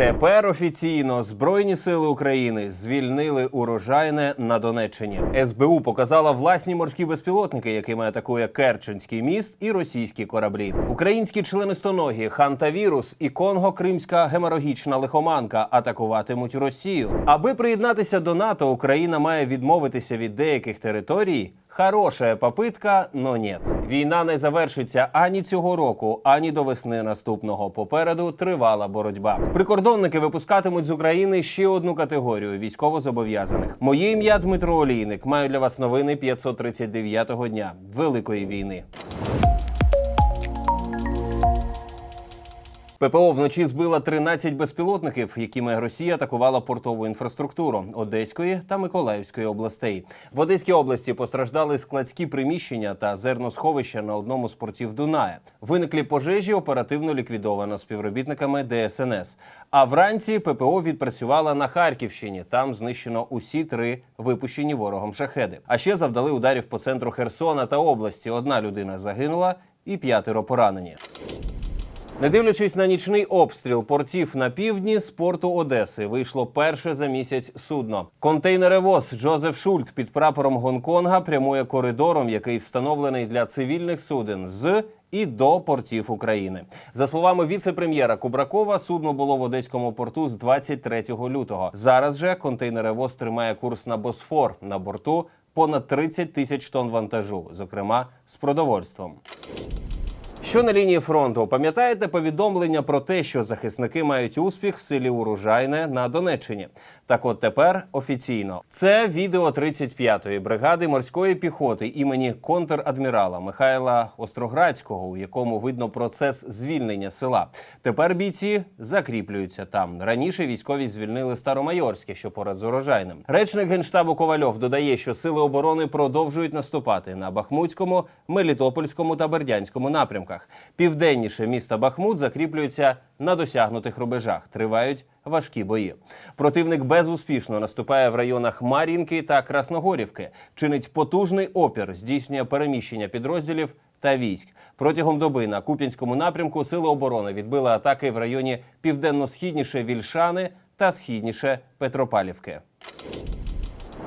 Тепер офіційно Збройні сили України звільнили урожайне на Донеччині. СБУ показала власні морські безпілотники, якими атакує Керченський міст і російські кораблі. Українські членистоногі Хантавірус і Конго-Кримська геморагічна лихоманка атакуватимуть Росію. Аби приєднатися до НАТО, Україна має відмовитися від деяких територій. Хорошая попитка, но нет. Війна не завершиться ані цього року, ані до весни наступного. Попереду тривала боротьба. Прикордонники випускатимуть з України ще одну категорію військовозобов'язаних. Моє ім'я Дмитро Олійник. Маю для вас новини 539-го дня Великої війни. ППО вночі збила 13 безпілотників, якими Росія атакувала портову інфраструктуру Одеської та Миколаївської областей. В Одеській області постраждали складські приміщення та зерносховища на одному з портів Дуная. Виниклі пожежі оперативно ліквідовано співробітниками ДСНС. А вранці ППО відпрацювала на Харківщині. Там знищено усі три випущені ворогом шахеди. А ще завдали ударів по центру Херсона та області. Одна людина загинула і п'ятеро поранені. Не дивлячись на нічний обстріл портів на півдні з порту Одеси, вийшло перше за місяць судно. Контейнеревоз Джозеф Шульт під прапором Гонконга прямує коридором, який встановлений для цивільних суден з і до портів України. За словами віце-прем'єра Кубракова, судно було в одеському порту з 23 лютого. Зараз же контейнеревоз тримає курс на Босфор на борту. Понад 30 тисяч тонн вантажу, зокрема з продовольством. Що на лінії фронту? Пам'ятаєте повідомлення про те, що захисники мають успіх в селі Урожайне на Донеччині? Так от тепер офіційно це відео 35-ї бригади морської піхоти імені контр-адмірала Михайла Остроградського, у якому видно процес звільнення села. Тепер бійці закріплюються там. Раніше військові звільнили Старомайорське, що поряд з урожайним. Речник генштабу Ковальов додає, що сили оборони продовжують наступати на Бахмутському, Мелітопольському та Бердянському напрямках. Південніше міста Бахмут закріплюються на досягнутих рубежах. Тривають важкі бої. Противник безуспішно наступає в районах Мар'їнки та Красногорівки, чинить потужний опір, здійснює переміщення підрозділів та військ. Протягом доби на Куп'янському напрямку сили оборони відбили атаки в районі південно-східніше Вільшани та східніше Петропавлівки.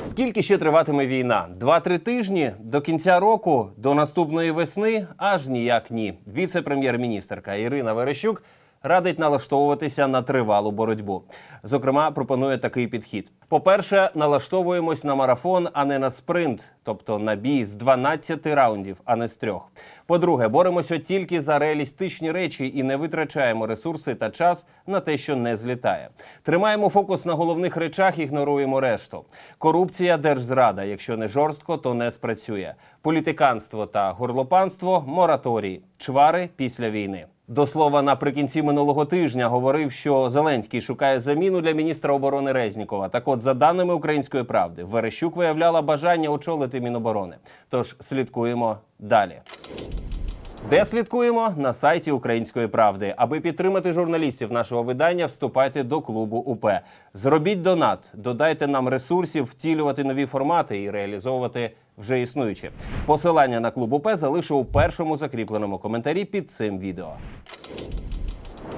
Скільки ще триватиме війна? Два-три тижні до кінця року, до наступної весни? Аж ніяк ні. Віце-прем'єр-міністерка Ірина Верещук радить налаштовуватися на тривалу боротьбу. Зокрема, пропонує такий підхід: по-перше, налаштовуємось на марафон, а не на спринт, тобто на бій з 12 раундів, а не з трьох. По-друге, боремося тільки за реалістичні речі і не витрачаємо ресурси та час на те, що не злітає. Тримаємо фокус на головних речах, ігноруємо решту. Корупція, держзрада. Якщо не жорстко, то не спрацює. Політиканство та горлопанство мораторій, чвари після війни. До слова, наприкінці минулого тижня говорив, що Зеленський шукає заміну для міністра оборони Резнікова. Так, от, за даними української правди, Верещук виявляла бажання очолити Міноборони. Тож слідкуємо далі. Де слідкуємо на сайті Української правди. Аби підтримати журналістів нашого видання, вступайте до клубу УП. Зробіть донат, додайте нам ресурсів, втілювати нові формати і реалізовувати вже існуючі. Посилання на клуб УП залишу у першому закріпленому коментарі під цим відео.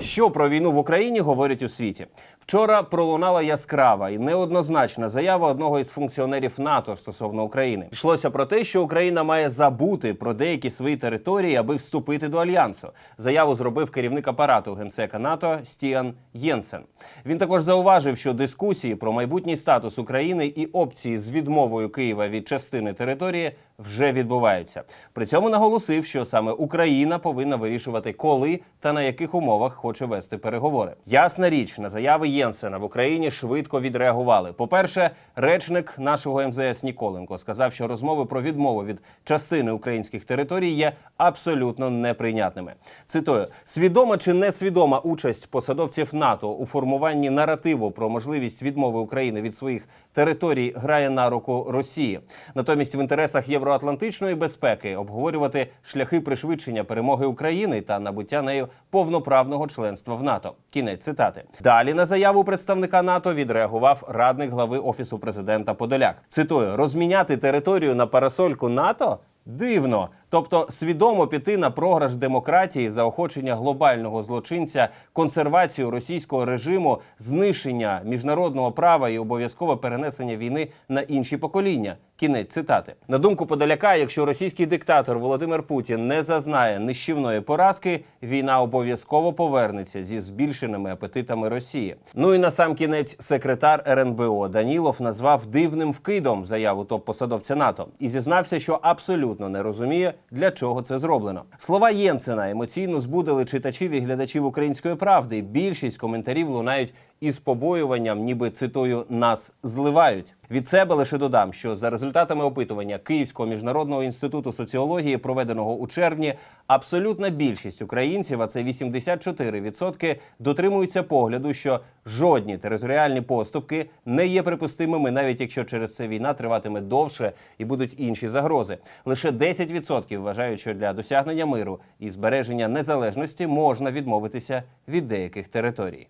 Що про війну в Україні говорять у світі? Вчора пролунала яскрава і неоднозначна заява одного із функціонерів НАТО стосовно України. Йшлося про те, що Україна має забути про деякі свої території, аби вступити до альянсу. Заяву зробив керівник апарату генсека НАТО Стіан Єнсен. Він також зауважив, що дискусії про майбутній статус України і опції з відмовою Києва від частини території вже відбуваються. При цьому наголосив, що саме Україна повинна вирішувати, коли та на яких умовах хоче вести переговори. Ясна річ, на заяви Єнсена в Україні швидко відреагували. По-перше, речник нашого МЗС Ніколенко сказав, що розмови про відмову від частини українських територій є абсолютно неприйнятними. Цитую: свідома чи несвідома участь посадовців НАТО у формуванні наративу про можливість відмови України від своїх територій грає на руку Росії. Натомість в інтересах євроатлантичної безпеки обговорювати шляхи пришвидшення перемоги України та набуття нею повноправного членства в НАТО. Кінець цитати. Далі на заяву представника НАТО відреагував радник глави офісу президента Подоляк. Цитую: розміняти територію на парасольку НАТО. Дивно, Тобто свідомо піти на програш демократії, заохочення глобального злочинця, консервацію російського режиму, знищення міжнародного права і обов'язкове перенесення війни на інші покоління. Кінець цитати. На думку Подоляка, якщо російський диктатор Володимир Путін не зазнає нищівної поразки, війна обов'язково повернеться зі збільшеними апетитами Росії. Ну і на сам кінець секретар РНБО Данілов назвав дивним вкидом заяву топ-посадовця НАТО і зізнався, що абсолютно не розуміє, для чого це зроблено. Слова Єнсена емоційно збудили читачів і глядачів української правди. Більшість коментарів лунають із побоюванням, ніби цитую нас зливають. Від себе лише додам, що за результатами опитування Київського міжнародного інституту соціології, проведеного у червні, абсолютна більшість українців, а це 84%, дотримуються погляду, що жодні територіальні поступки не є припустимими, навіть якщо через це війна триватиме довше і будуть інші загрози. Лише 10% вважають, що для досягнення миру і збереження незалежності можна відмовитися від деяких територій.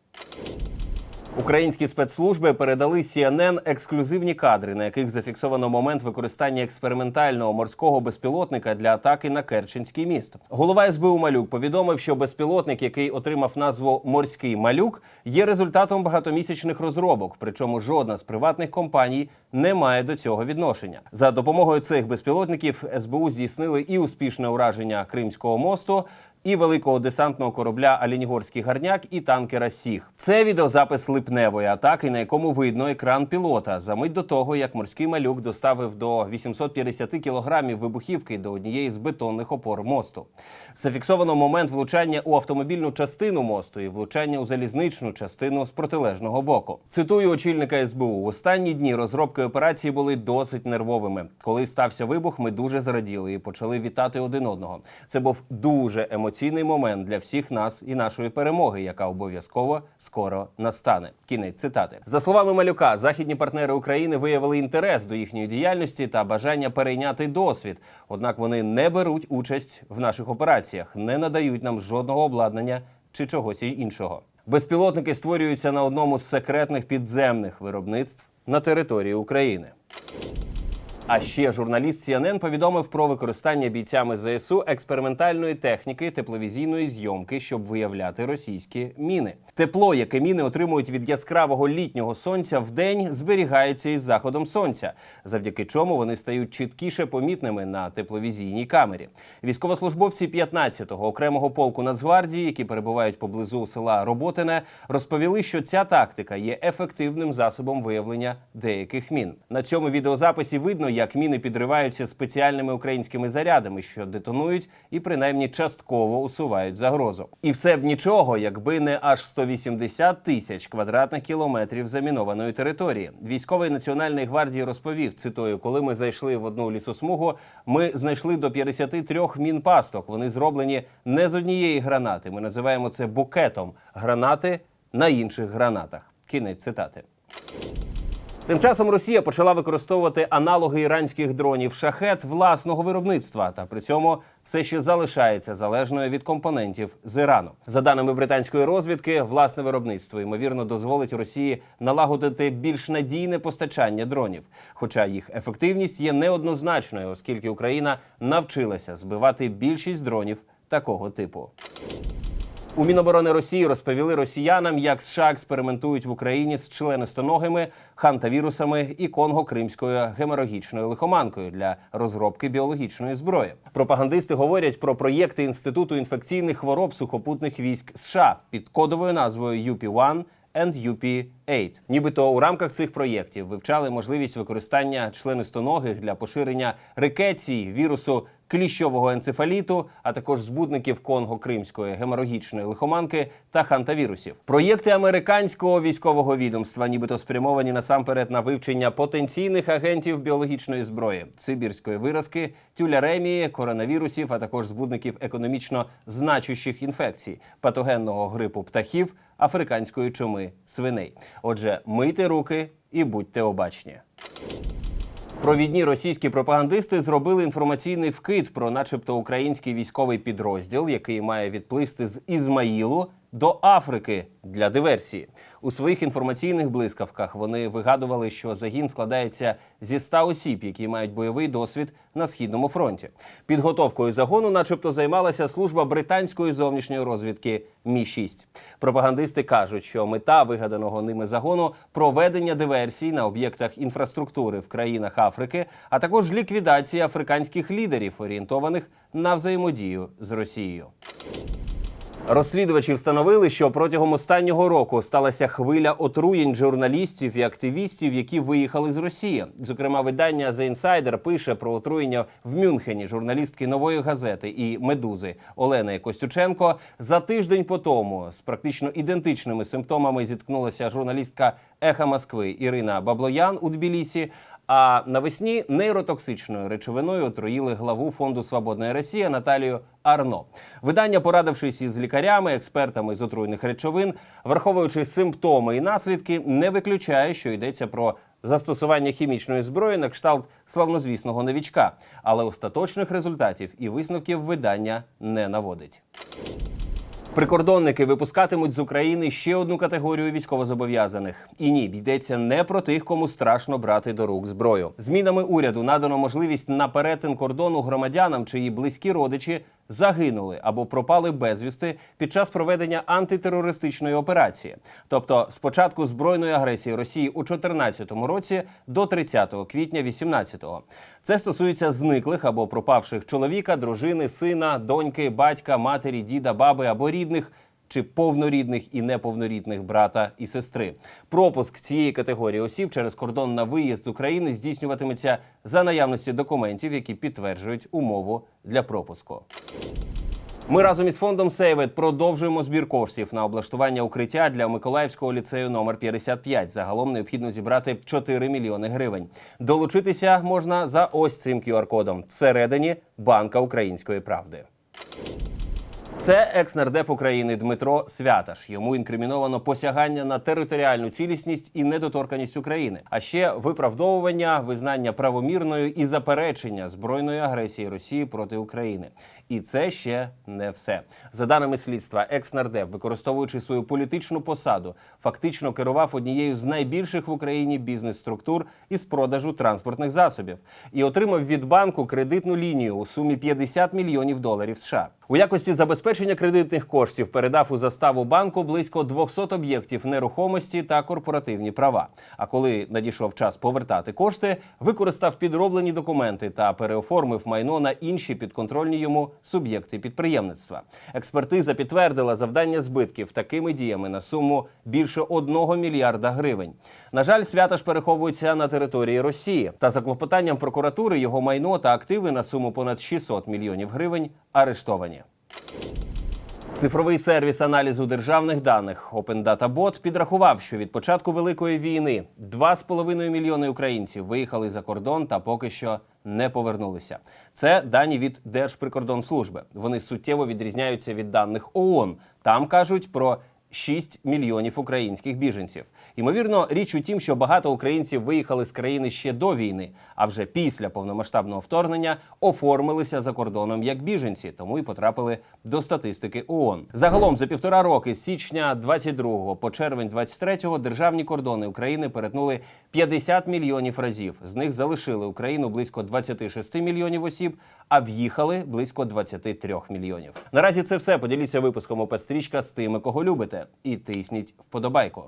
Українські спецслужби передали CNN ексклюзивні кадри, на яких зафіксовано момент використання експериментального морського безпілотника для атаки на Керченський міст. Голова СБУ Малюк повідомив, що безпілотник, який отримав назву Морський малюк, є результатом багатомісячних розробок. Причому жодна з приватних компаній не має до цього відношення. За допомогою цих безпілотників СБУ здійснили і успішне ураження Кримського мосту і великого десантного корабля Алінігорський гарняк і танкера Сіг. Це відеозапис липневої атаки, на якому видно екран пілота за мить до того, як морський малюк доставив до 850 кілограмів вибухівки до однієї з бетонних опор мосту. Зафіксовано момент влучання у автомобільну частину мосту і влучання у залізничну частину з протилежного боку. Цитую очільника СБУ: в останні дні розробки операції були досить нервовими. Коли стався вибух, ми дуже зраділи і почали вітати один одного. Це був дуже емоційний момент для всіх нас і нашої перемоги, яка обов'язково скоро настане. Кінець цитати за словами малюка. Західні партнери України виявили інтерес до їхньої діяльності та бажання перейняти досвід. Однак вони не беруть участь в наших операціях, не надають нам жодного обладнання чи чогось іншого. Безпілотники створюються на одному з секретних підземних виробництв на території України. А ще журналіст CNN повідомив про використання бійцями ЗСУ експериментальної техніки тепловізійної зйомки, щоб виявляти російські міни. Тепло, яке міни отримують від яскравого літнього сонця, в день зберігається із заходом сонця, завдяки чому вони стають чіткіше помітними на тепловізійній камері. Військовослужбовці 15-го окремого полку Нацгвардії, які перебувають поблизу села Роботине, розповіли, що ця тактика є ефективним засобом виявлення деяких мін. На цьому відеозаписі видно, як міни підриваються спеціальними українськими зарядами, що детонують і принаймні частково усувають загрозу. І все б нічого, якби не аж 180 тисяч квадратних кілометрів замінованої території. Військовий національної гвардії розповів: цитую, коли ми зайшли в одну лісосмугу, ми знайшли до 53 мін пасток. Вони зроблені не з однієї гранати. Ми називаємо це букетом гранати на інших гранатах. Кінець цитати. Тим часом Росія почала використовувати аналоги іранських дронів шахет власного виробництва, та при цьому все ще залишається залежною від компонентів з Ірану. За даними британської розвідки, власне виробництво ймовірно дозволить Росії налагодити більш надійне постачання дронів. Хоча їх ефективність є неоднозначною, оскільки Україна навчилася збивати більшість дронів такого типу. У Міноборони Росії розповіли росіянам, як США експериментують в Україні з членистоногими, хантавірусами і конго-кримською геморагічною лихоманкою для розробки біологічної зброї. Пропагандисти говорять про проєкти інституту інфекційних хвороб сухопутних військ США під кодовою назвою UP-1 and UP-8. Нібито у рамках цих проєктів вивчали можливість використання членистоногих для поширення рикеції, вірусу кліщового енцефаліту, а також збудників конго-кримської геморагічної лихоманки та хантавірусів. Проєкти американського військового відомства, нібито спрямовані насамперед на вивчення потенційних агентів біологічної зброї, сибірської виразки, тюляремії, коронавірусів, а також збудників економічно значущих інфекцій, патогенного грипу птахів, африканської чуми свиней. Отже, мийте руки і будьте обачні. Провідні російські пропагандисти зробили інформаційний вкид про, начебто, український військовий підрозділ, який має відплисти з Ізмаїлу до Африки для диверсії. У своїх інформаційних блискавках вони вигадували, що загін складається зі 100 осіб, які мають бойовий досвід на східному фронті. Підготовкою загону, начебто, займалася служба британської зовнішньої розвідки Мі 6 Пропагандисти кажуть, що мета вигаданого ними загону проведення диверсій на об'єктах інфраструктури в країнах Африки, а також ліквідація африканських лідерів, орієнтованих на взаємодію з Росією. Розслідувачі встановили, що протягом останнього року сталася хвиля отруєнь журналістів і активістів, які виїхали з Росії. Зокрема, видання The Insider пише про отруєння в Мюнхені журналістки нової газети і медузи Олени Костюченко. За тиждень по тому з практично ідентичними симптомами зіткнулася журналістка Еха Москви Ірина Баблоян у Тбілісі. А навесні нейротоксичною речовиною отруїли главу фонду Свободна Росія Наталію Арно. Видання, порадившись із лікарями, експертами з отруйних речовин, враховуючи симптоми і наслідки, не виключає, що йдеться про застосування хімічної зброї на кшталт славнозвісного новічка, але остаточних результатів і висновків видання не наводить. Прикордонники випускатимуть з України ще одну категорію військовозобов'язаних. І ні, йдеться не про тих, кому страшно брати до рук зброю. Змінами уряду надано можливість на перетин кордону громадянам, чиї близькі родичі загинули або пропали безвісти під час проведення антитерористичної операції, тобто з початку збройної агресії Росії у 2014 році до 30 квітня 2018. Це стосується зниклих або пропавших чоловіка, дружини, сина, доньки, батька, матері, діда, баби або рідних. Чи повнорідних і неповнорідних брата і сестри пропуск цієї категорії осіб через кордон на виїзд з України здійснюватиметься за наявності документів, які підтверджують умову для пропуску. Ми разом із фондом Сейвет продовжуємо збір коштів на облаштування укриття для Миколаївського ліцею номер 55. Загалом необхідно зібрати 4 мільйони гривень. Долучитися можна за ось цим QR-кодом всередині банка української правди. Це екс-нардеп України Дмитро Святаш. Йому інкриміновано посягання на територіальну цілісність і недоторканість України, а ще виправдовування, визнання правомірною і заперечення збройної агресії Росії проти України. І це ще не все. За даними слідства, екс-нардеп, використовуючи свою політичну посаду, фактично керував однією з найбільших в Україні бізнес-структур із продажу транспортних засобів і отримав від банку кредитну лінію у сумі 50 мільйонів доларів США. У якості забезпечення кредитних коштів передав у заставу банку близько 200 об'єктів нерухомості та корпоративні права. А коли надійшов час повертати кошти, використав підроблені документи та переоформив майно на інші підконтрольні йому суб'єкти підприємництва. Експертиза підтвердила завдання збитків такими діями на суму більше 1 мільярда гривень. На жаль, свята ж переховується на території Росії. Та за клопотанням прокуратури його майно та активи на суму понад 600 мільйонів гривень арештовані. Цифровий сервіс аналізу державних даних Open Data Bot підрахував, що від початку великої війни 2,5 мільйони українців виїхали за кордон та поки що не повернулися. Це дані від Держприкордонслужби. Вони суттєво відрізняються від даних ООН. Там кажуть про 6 мільйонів українських біженців. Ймовірно, річ у тім, що багато українців виїхали з країни ще до війни, а вже після повномасштабного вторгнення оформилися за кордоном як біженці, тому й потрапили до статистики ООН. Загалом за півтора роки з січня 22 по червень 23 державні кордони України перетнули 50 мільйонів разів. З них залишили Україну близько 26 мільйонів осіб, а в'їхали близько 23 мільйонів. Наразі це все. Поділіться випуском ОП-стрічка з тими, кого любите, і тисніть вподобайку.